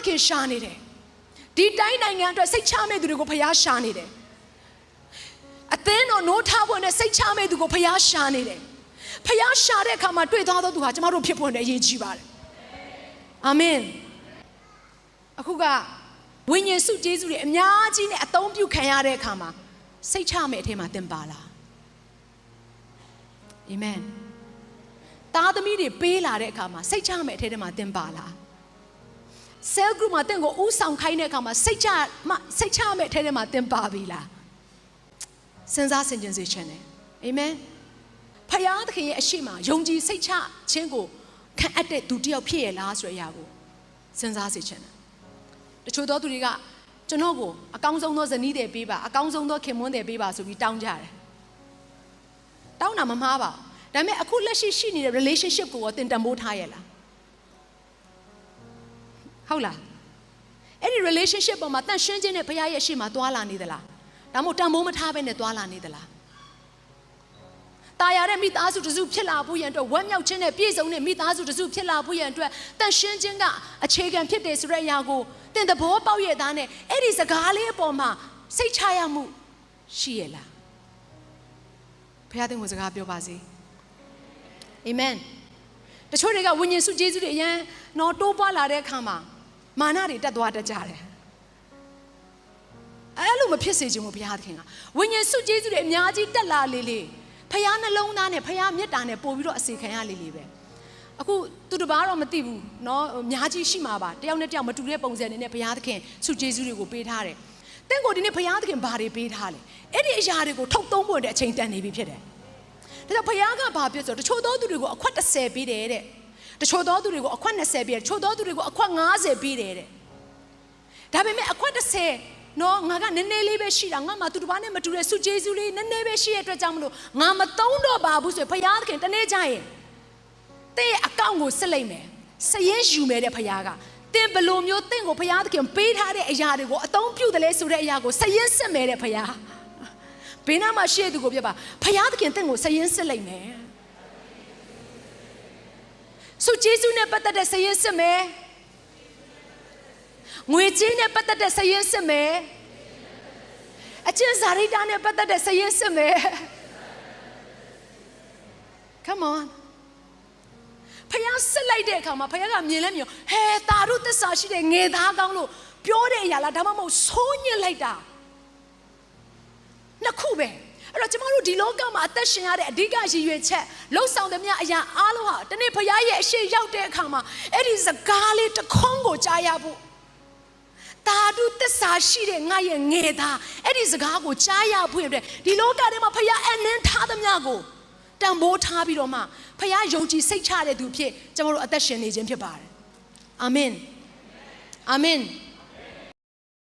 သခင်ရှာနေတယ်ဒီတိုင်းနိုင်ငံအတွက်စိတ်ချမဲ့သူတွေကိုဖခင်ရှာနေတယ်အသင်းတော်နိုးထားဖို့နဲ့စိတ်ချမဲ့သူကိုဖခင်ရှာနေတယ်ဖခင်ရှာတဲ့အခါမှာတွေ့သွားသောသူဟာကျမတို့ဖြစ်ဖို့နဲ့အရေးကြီးပါတယ်အာမင်အခုကဝိညာဉ်စုကျေးဇူးတွေအများကြီးနဲ့အသုံးပြုခံရတဲ့အခါမှာစိတ်ချမဲ့အထင်မှာသင်ပါလားအာမင်သားသမီးတွေပေးလာတဲ့အခါမှာစိတ်ချမဲ့အထက်ထဲမှာသင်ပါလား cell group မှာတင့်ကိုဥဆောင်ခိုင်းတဲ့အခါမှာစိတ်ချမစိတ်ချမဲ့အထဲထဲမှာသင်ပါပြီလားစဉ်းစားဆင်ခြင်စေချင်တယ်အာမင်ဖယားသခင်ရဲ့အရှိမယုံကြည်စိတ်ချခြင်းကိုခံအပ်တဲ့သူတစ်ယောက်ဖြစ်ရလားဆိုတဲ့အရာကိုစဉ်းစားစေချင်တယ်တချို့သောသူတွေကကျွန်တော်ကိုအကောင်းဆုံးသောဇနီးတွေပေးပါအကောင်းဆုံးသောခင်မွန်းတွေပေးပါဆိုပြီးတောင်းကြတယ်တောင်းတာမမှားပါဘူးဒါပေမဲ့အခုလက်ရှိရှိနေတဲ့ relationship ကိုရောသင်တန်ဖိုးထားရလား ဟုတ်လားအဲ့ဒီ relationship ပေါ်မှာတန်ရှင်းခြင်းနဲ့ဘုရားရဲ့ရှေ့မှာတွာလာနေသလားဒါမှမဟုတ်တန်ဖိုးမထားဘဲနဲ့တွာလာနေသလားตายရတဲ့မိသားစုတစုဖြစ်လာဖို့ရန်အတွက်ဝမ်းမြောက်ခြင်းနဲ့ပြည့်စုံတဲ့မိသားစုတစုဖြစ်လာဖို့ရန်အတွက်တန်ရှင်းခြင်းကအခြေခံဖြစ်တယ်ဆိုတဲ့အရာကိုသင်သဘောပေါက်ရဲ့သားနဲ့အဲ့ဒီစကားလေးအပေါ်မှာစိတ်ချရမှုရှိရဲ့လားဘုရားသခင်ကိုစကားပြောပါစေအာမင်တချို့တွေကဝိညာဉ်စုကျေးဇူးတွေအရန်တော့တိုးပွားလာတဲ့အခါမှာ မာနတွေတက်သွားတတ်ကြတယ်အဲ့လိုမဖြစ်စေချင်ဘူးဘုရားသခင်ကဝိညာဉ်စုကျေးဇူးတွေအများကြီးတက်လာလေလေဖခင်နှလုံးသားနဲ့ဖခင်မေတ္တာနဲ့ပို့ပြီးတော့အစီခံရလေလေပဲအခုသူတစ်ပါးတော့မသိဘူးเนาะအများကြီးရှိမှာပါတယောက်နဲ့တယောက်မတူတဲ့ပုံစံတွေနဲ့ဘုရားသခင်စုကျေးဇူးတွေကိုပေးထားတယ်တင့်ကိုဒီနေ့ဘုရားသခင်ဘာတွေပေးထားလဲအဲ့ဒီအရာတွေကိုထုတ်သုံးဖို့တဲ့အချိန်တန်နေပြီဖြစ်တယ်ဒါကြောင့်ဘုရားကဘာပြောဆိုတချို့သောသူတွေကိုအခွက်30ပေးတယ်တဲ့ တချို့သောသူတွေကိုအခွက်20ပေးတယ်တချို့သောသူတွေကိုအခွက်90ပေးတယ်တဲ့ဒါပေမဲ့အခွက်30နော်ငါကနည်းနည်းလေးပဲရှိတာငါမှသူတစ်ပါးနဲ့မတူတဲ့စုကျေးဇူးလေးနည်းနည်းပဲရှိရတဲ့အတွက်ကြောင့်မလို့ငါမသုံးတော့ပါဘူးဆိုရင်ဘုရားသခင်တနေ့ကျရင်တဲ့ရဲ့အကောင့်ကိုစစ်လိုက်မယ်စရင်ယူမယ်တဲ့ဘုရားကတင်ဘယ်လိုမျိုးတင့်ကိုဘုရားသခင်ပေးထားတဲ့အရာတွေကိုအသုံးပြုတယ်လဲဆိုတဲ့အရာကိုစရင်စစ်မယ်တဲ့ဘုရားဘေးနားမှာရှိတဲ့သူကိုပြပါဘုရားသခင်တင့်ကိုစရင်စစ်လိုက်မယ် စုကျေးဇူးနဲ့ပတ်သက်တဲ့စရင်စစ်မယ်ငွေကြေးနဲ့ပတ်သက်တဲ့စရင်စစ်မယ်အကျင့်စာရိတ္တနဲ့ပတ်သက်တဲ့စရင်စစ်မယ် Come on ဖယားစစ်လိုက်တဲ့အခါမှာဖယားကမြင်လဲမြင်ဟဲတာတို့သစ္စာရှိတဲ့ငယ်သားကောင်းလို့ပြောတဲ့အရာလားဒါမှမဟုတ်ဆိုးညစ်လိုက်တာနှစ်ခုပဲ အဲ့တော့ကျမတို့ဒီလောကမှာအသက်ရှင်ရတဲ့အဓိကရည်ရွယ်ချက်လှုပ်ဆောင်သမျှအရာအားလုံးဟာတနေ့ဖယားရဲ့အရှိရောက်တဲ့အခါမှာအဲ့ဒီစကားလေးတစ်ခွန်းကိုကြားရဖို့တာဒုသစ္စာရှိတဲ့ငါရဲ့ငယ်သားအဲ့ဒီစကားကိုကြားရဖို့အတွက်ဒီလောကထဲမှာဖယားအနှင်းထားသမျှကိုတန်ဖိုးထားပြီးတော့မှဖယားယုံကြည်စိတ်ချတဲ့သူဖြစ်ကျွန်တော်တို့အသက်ရှင်နေခြင်းဖြစ်ပါတယ်အာမင်အာမင်